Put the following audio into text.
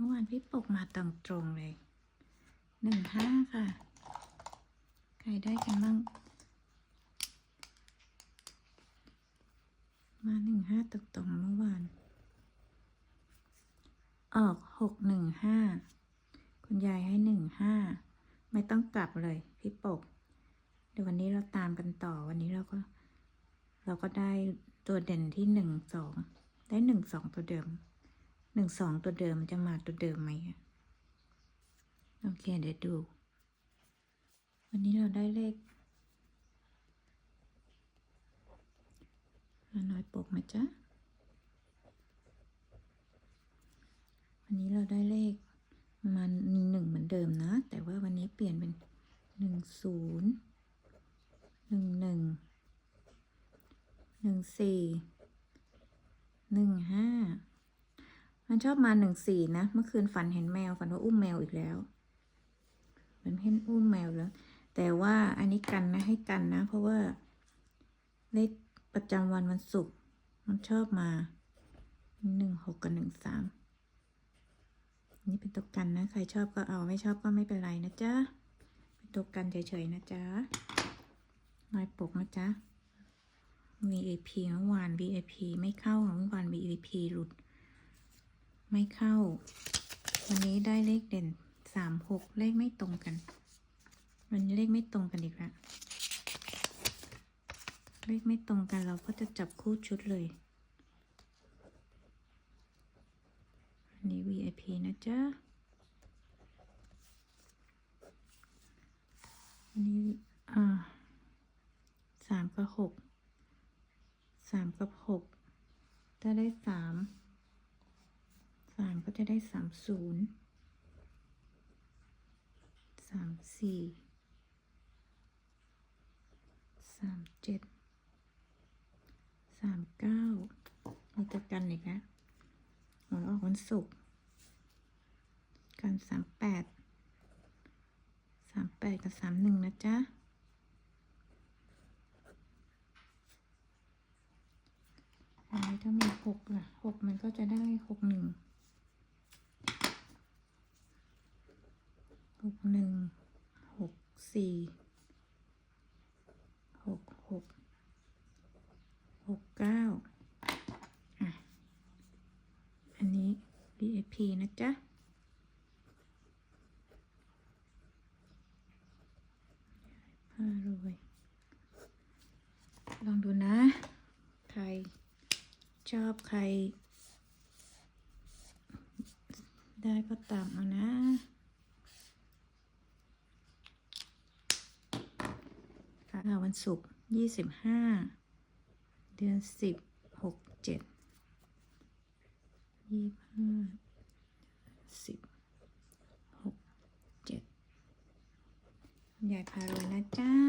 มื่อวานพี่ปกมาตรงตรงๆเลยหนึ่งห้าค่ะ ใครได้กันบ้าง มาหนึ่งห้าตรงตรงเมื่อวาน ออกหกหนึ่งห้าคุณยายให้หนึ่งห้าไม่ต้องกลับเลยพี่ปก เดี๋ยววันนี้เราตามกันต่อวันนี้เราก็ เราก็ได้ตัวเด่นที่หนึ่งสองได้หนึ่งสองตัวเดิม หนึ่งสองตัวเดิมจะมาตัวเดิมไหมอะโอเค เดี๋ยวดู วันนี้เราได้เลขอาน้อยปกไหมจ๊ะ วันนี้เราได้เลขประมาณหนึ่งเหมือนเดิมนะ แต่ว่าวันนี้เปลี่ยนเป็นหนึ่งศูนย์หนึ่งหนึ่งหนึ่งสี่หนึ่งห้า มันชอบมาหนึ่งสี่นะ เมื่อคืนฝันเห็นแมวฝันว่าอุ้มแมวอีกแล้วฝันเห็นอุ้มแมวแล้ว แต่ว่าอันนี้กันนะให้กันนะ เพราะว่าเลขประจำวันวันศุกร์มันชอบมาหนึ่งหกกับหนึ่งสามนี่เป็นตัวกันนะ ใครชอบก็เอาไม่ชอบก็ไม่เป็นไรนะจ๊ะ เป็นตัวกันเฉยๆนะจ๊ะลายปกนะจ๊ะ VIP เมื่อวาน VIP ไม่เข้าเมื่อวาน VIP หลุด ไม่เข้า วันนี้ได้เลขเด่นสามหกเลขไม่ตรงกัน วันนี้เลขไม่ตรงกันอีกแล้วเลขไม่ตรงกันเราก็จะจับคู่ชุดเลยอันนี้ VIP นะจ๊ะอันนี้อ่าสามกับหกสามกับหกถ้าได้สาม สามก็จะได้สามศูนย์สามสี่สามเจ็ดสามเก้ามีตัวกันอีกนะหวยออกวันศุกร์กันสามแปดสามแปดกับสามหนึ่งนะจ๊ะอันนี้ถ้ามีหกล่ะหกมันก็จะได้หกหนึ่ง หกหนึ่งหกสี่หกหกหกเก้าอะ อันนี้ VIP นะจ๊ะพารวยลองดูนะ ใคร ชอบใคร ได้ก็ตามเอา นะคะวันศุกร์ยี่สิบห้าเดือนสิบหกเจ็ดยี่ห้าสิบหกเจ็ดยายพารวยนะจ้า